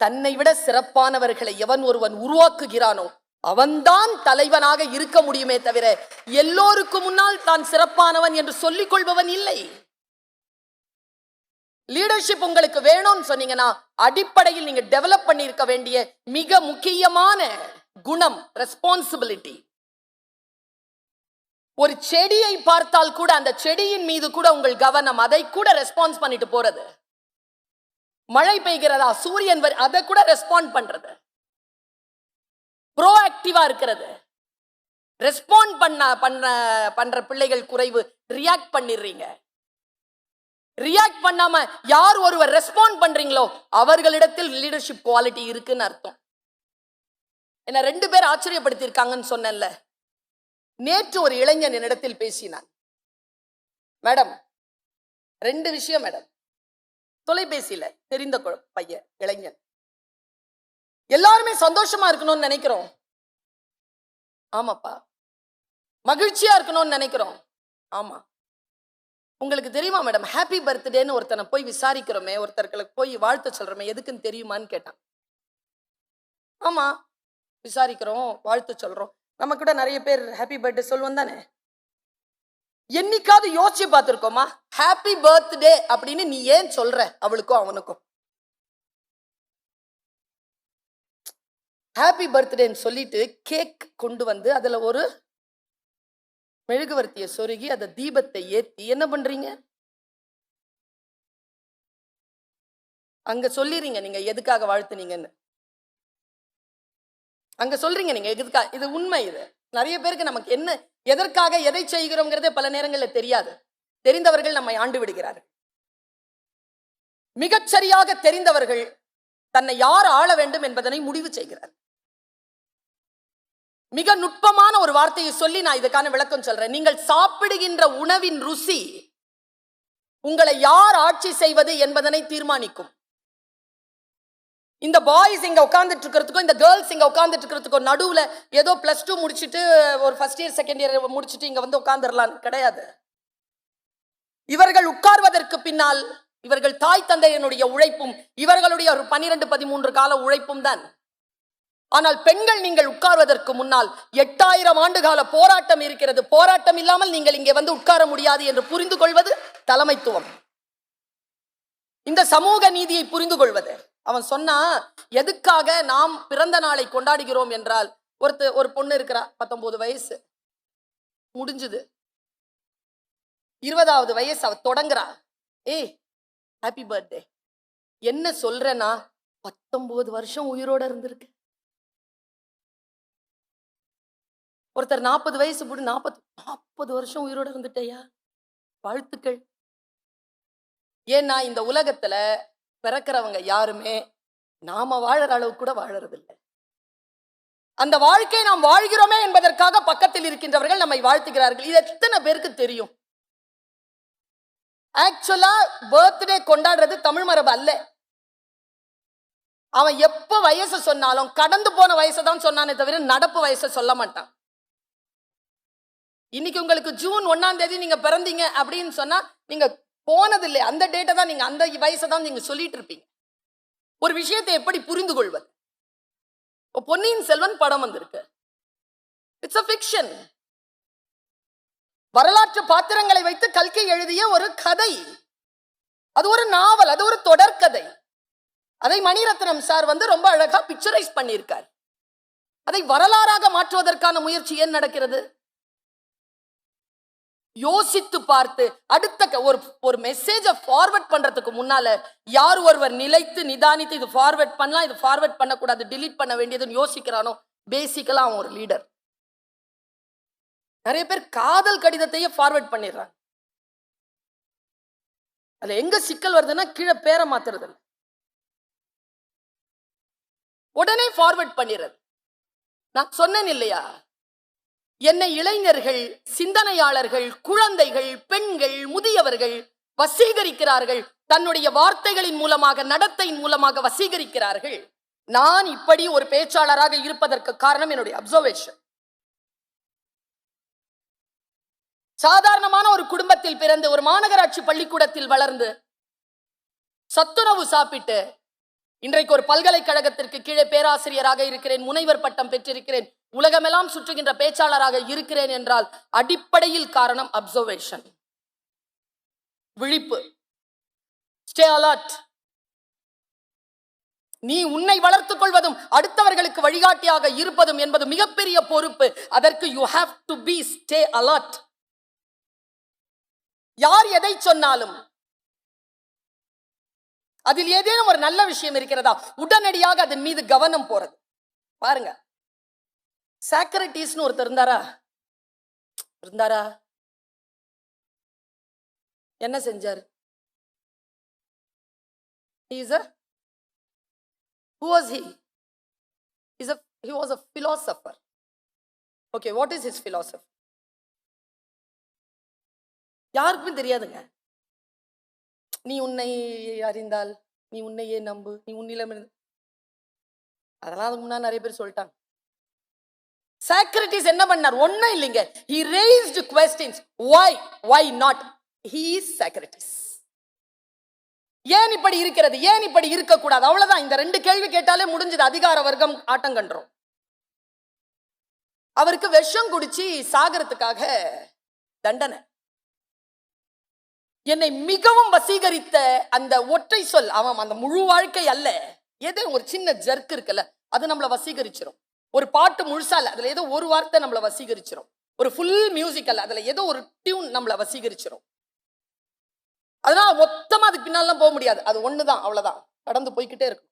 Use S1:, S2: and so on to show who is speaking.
S1: தன்னை விட சிறப்பானவர்களை எவன் ஒருவன் உருவாக்குகிறானோ அவன்தான் தலைவனாக இருக்க முடியுமே தவிர எல்லோருக்கும் முன்னால் தான் சிறப்பானவன் என்று சொல்லிக் கொள்பவன் இல்லை. லீடர்ஷிப் உங்களுக்கு வேணும்னு சொன்னீங்கன்னா அடிப்படையில் நீங்க டெவலப் பண்ணியிருக்க வேண்டிய மிக முக்கியமான குணம் ரெஸ்பான்சிபிலிட்டி ஒரு செடியை பார்த்தால் கூட அந்த செடியின் மீது கூட உங்கள் கவனம் அதை கூட ரெஸ்பான்ஸ் பண்ணிட்டு போறது. மழை பெய்கிறதா? சூரியன் வரு- அதை கூட ரெஸ்பாண்ட் பண்றது. ப்ரோஆக்டிவா இருக்கிறது. ரெஸ்பாண்ட் பண்ண பண்ண பண்ற பிள்ளைகள் குறைவு. ரியாக்ட் பண்ணிடுறீங்க. ரியாக்ட் பண்ணாம யார் ஒருவர் ரெஸ்பாண்ட் பண்றீங்களோ அவர்களிடத்தில் லீடர்ஷிப் குவாலிட்டி இருக்குன்னு அர்த்தம். என்ன ரெண்டு பேர் ஆச்சரியப்படுத்தியிருக்காங்கன்னு சொன்னேன்ல. நேற்று ஒரு இளைஞன் என்னிடத்தில் பேசினான். மேடம் ரெண்டு விஷயம் மேடம். தொலைபேசியில தெரிந்த குழ- பையன் இளைஞன். எல்லாருமே சந்தோஷமா இருக்கணும்னு நினைக்கிறோம். ஆமாப்பா. மகிழ்ச்சியா இருக்கணும்னு நினைக்கிறோம். ஆமா. உங்களுக்கு தெரியுமா மேடம்? ஹாப்பி பர்த்டேன்னு ஒருத்தனை போய் விசாரிக்கிறோமே ஒருத்தர்களுக்கு போய் வாழ்த்து சொல்றோமே எதுக்குன்னு தெரியுமான்னு கேட்டான். ஆமா. விசாரிக்கிறோம் வாழ்த்து சொல்றோம். நம்ம கூட நிறைய பேர் ஹாப்பி பர்த்டே சொல்லுவோம் தானே? என்னைக்காவது யோசிச்சு பார்த்துருக்கோமா? ஹாப்பி பர்த்டே அப்படின்னு நீ ஏன் சொல்ற? அவளுக்கும் அவனுக்கும். ஹாப்பி பர்த்டேன்னு சொல்லிட்டு கேக் கொண்டு வந்து அதுல ஒரு மெழுகுவர்த்தியை சொருகி அதை தீபத்தை ஏத்தி என்ன பண்றீங்க? அங்க சொல்லிடுறீங்க நீங்க எதுக்காக வாழ்த்துனீங்கன்னு. அங்க சொல்றீங்க நீங்க எதுக்காக இது உண்மை இது. நிறைய பேருக்கு நமக்கு என்ன எதற்காக எதை செய்கிறோங்கிறதே பல நேரங்களில் தெரியாது. தெரிந்தவர்கள் நம்மை ஆண்டு விடுகிறார்கள். மிகச்சரியாக தெரிந்தவர்கள் தன்னை யார் ஆள வேண்டும் என்பதனை முடிவு செய்கிறார் மிக நுட்பமான ஒரு வார்த்தையை சொல்லி நான் இதுக்கான விளக்கம் சொல்றேன். நீங்கள் சாப்பிடுகின்ற உணவின் ருசி உங்களை யார் ஆட்சி செய்வது என்பதனை தீர்மானிக்கும். இந்த பாய்ஸ் இங்கே உட்காந்துட்டு இருக்கிறதுக்கும் இந்த கேர்ள்ஸ் இங்கே உட்காந்துட்டு இருக்கிறதுக்கும் நடுவில் ஏதோ ப்ளஸ் டூ முடிச்சிட்டு ஒரு ஃபர்ஸ்ட் இயர் செகண்ட் இயர் முடிச்சுட்டு இங்கே வந்து உட்காந்துடலாம் கிடையாது. இவர்கள் உட்கார்வதற்கு பின்னால் இவர்கள் தாய் தந்தையனுடைய உழைப்பும் இவர்களுடைய ஒரு பனிரெண்டு பதிமூன்று கால உழைப்பும் தான். ஆனால் பெண்கள் நீங்கள் உட்கார்வதற்கு முன்னால் எட்டாயிரம் ஆண்டு கால போராட்டம் இருக்கிறது. போராட்டம் இல்லாமல் நீங்கள் இங்கே வந்து உட்கார முடியாது என்று புரிந்து கொள்வது தலைமைத்துவம். இந்த சமூக நீதியை புரிந்து கொள்வது. அவன் சொன்னா எதுக்காக நாம் பிறந்த நாளை கொண்டாடுகிறோம்? என்றால் ஒருத்த ஒரு பொண்ணு இருக்கிறா பத்தொன்பது வயசு. முடிஞ்சுது. இருபதாவது வயசு அவ தொடங்குறா. ஏய் ஹாப்பி பர்த்டே என்ன சொல்றேன்னா பத்தொன்பது வருஷம் உயிரோட இருந்திருக்கு. ஒருத்தர் நாற்பது வயசு முடி நாற்பது நாற்பது வருஷம் உயிரோட இருந்துட்டேயா? வாழ்த்துக்கள். ஏன்னா இந்த உலகத்துல பிறக்கிறவங்க யாருமே நாம வாழற அளவு கூட வாழறதில்லை. அந்த வாழ்க்கையை நாம் வாழ்கிறோமே என்பதற்காக பக்கத்தில் இருக்கின்றவர்கள் நம்மை வாழ்த்துகிறார்கள். இது எத்தனை பேருக்கு தெரியும்? ஆக்சுவலா பர்த்டே கொண்டாடுறது தமிழ் மரபு அல்ல. அவன் எப்ப வயசு சொன்னாலும் கடந்து போன வயசை தான் சொன்னானே தவிர நடப்பு வயசை சொல்ல மாட்டான். இன்னைக்கு உங்களுக்கு ஜூன் ஒன்னாம் தேதி நீங்க பிறந்தீங்க அப்படின்னு சொன்னா நீங்க போனதில்லை. அந்த டேட்டை தான் நீங்க அந்த வயசை தான் நீங்க சொல்லிட்டு இருப்பீங்க ஒரு விஷயத்தை எப்படி புரிந்து கொள்வது இப்போ பொன்னியின் செல்வன் படம் வந்திருக்கு. இட்ஸ் அ ஃபிக்ஷன் வரலாற்று பாத்திரங்களை வைத்து கல்கி எழுதிய ஒரு கதை. அது ஒரு நாவல் அது ஒரு தொடர்கதை. அதை மணிரத்னம் சார் வந்து ரொம்ப அழகா பிக்சரைஸ் பண்ணியிருக்கார். அதை வரலாறாக மாற்றுவதற்கான முயற்சி ஏன் நடக்கிறது? யோசித்து பார்த்து அடுத்த க- ஒரு ஒரு மெசேஜை ஃபார்வர்ட் பண்றதுக்கு முன்னால யார் ஒருவர் நிலைத்து நிதானித்து இது ஃபார்வர்ட் பண்ணலாம் இது ஃபார்வர்ட் பண்ணக்கூடாது டிலீட் பண்ண வேண்டியதுன்னு யோசிக்கிறானோ பேசிக்கலா அவன் ஒரு லீடர் நிறைய பேர் காதல் கடிதத்தையே ஃபார்வர்ட் பண்ணிடுறாங்க. அதுல எங்க சிக்கல் வருதுன்னா கீழே பேரை மாத்துறது உடனே ஃபார்வர்ட் பண்ணிடுறது. நான் சொன்னேன் இல்லையா? என்னை இளைஞர்கள் சிந்தனையாளர்கள் குழந்தைகள் பெண்கள் முதியவர்கள் வசீகரிக்கிறார்கள். தன்னுடைய வார்த்தைகளின் மூலமாக நடத்தையின் மூலமாக வசீகரிக்கிறார்கள். நான் இப்படி ஒரு பேச்சாளராக இருப்பதற்கு காரணம் என்னுடைய அப்சர்வேஷன் சாதாரணமான ஒரு குடும்பத்தில் பிறந்து ஒரு மாநகராட்சி பள்ளிக்கூடத்தில் வளர்ந்து சத்துணவு சாப்பிட்டு இன்றைக்கு ஒரு பல்கலைக்கழகத்திற்கு கீழே பேராசிரியராக இருக்கிறேன் முனைவர் பட்டம் பெற்றிருக்கிறேன். உலகமெல்லாம் சுற்றுகின்ற பேச்சாளராக இருக்கிறேன் என்றால் அடிப்படையில் காரணம் அப்சர்வேஷன் விழிப்பு. ஸ்டே அலர்ட் நீ உன்னை வளர்த்துக் கொள்வதும் அடுத்தவர்களுக்கு வழிகாட்டியாக இருப்பதும் என்பது மிகப்பெரிய பொறுப்பு. அதற்கு you have to be stay alert யார் எதை சொன்னாலும். அதில் ஏதேனும் ஒரு நல்ல விஷயம் இருக்கிறதா? உடனடியாக அதன் மீது கவனம் போறது. பாருங்க. சாக்ரட்டிஸ்னு ஒருத்தர் இருந்தாரா? இருந்தாரா? என்ன செஞ்சாரு? Is a who was he is a he was a philosopher. Okay what is his philosophy? யாருக்குமே தெரியாதுங்க. நீ உன்னை அறிந்தால் நீ உன்னையே நம்பு நீ உன்னிலம் அதெல்லாம் அதுக்கு முன்னாடி நிறைய பேர் சொல்லிட்டாங்க. சாக்ரட்டிஸ் என்ன பண்ணார்? ஒண்ணும் இல்லைங்க. He raised questions why? Why not he Socrates ஏன் இப்படி இருக்கிறது? ஏன் இப்படி இருக்கக்கூடாது? அவ்வளவுதான். இந்த ரெண்டு கேள்வி கேட்டாலே முடிஞ்சது. அதிகார வர்க்கம் ஆட்டம் கண்டுரும். அவருக்கு விஷம் குடிச்சு சாகரத்துக்காக தண்டனை. என்னை மிகவும் வசீகரித்த அந்த ஒற்றை சொல் அவன் அந்த முழு வாழ்க்கை அல்ல. ஏதோ ஒரு சின்ன ஜர்க் இருக்குல்ல அது நம்மளை வசீகரிச்சிடும் ஒரு பாட்டு முழுசா இல்ல. அதுல ஏதோ ஒரு வார்த்தை நம்மளை வசீகரிச்சிடும் ஒரு ஃபுல் மியூசிக் அல்ல. அதுல ஏதோ ஒரு டியூன் நம்மளை வசீகரிச்சிடும் அதனால மொத்தமா அதுக்கு பின்னாலாம் போக முடியாது. அது ஒண்ணுதான். அவ்வளவுதான். கடந்து போய்க்கிட்டே இருக்கும்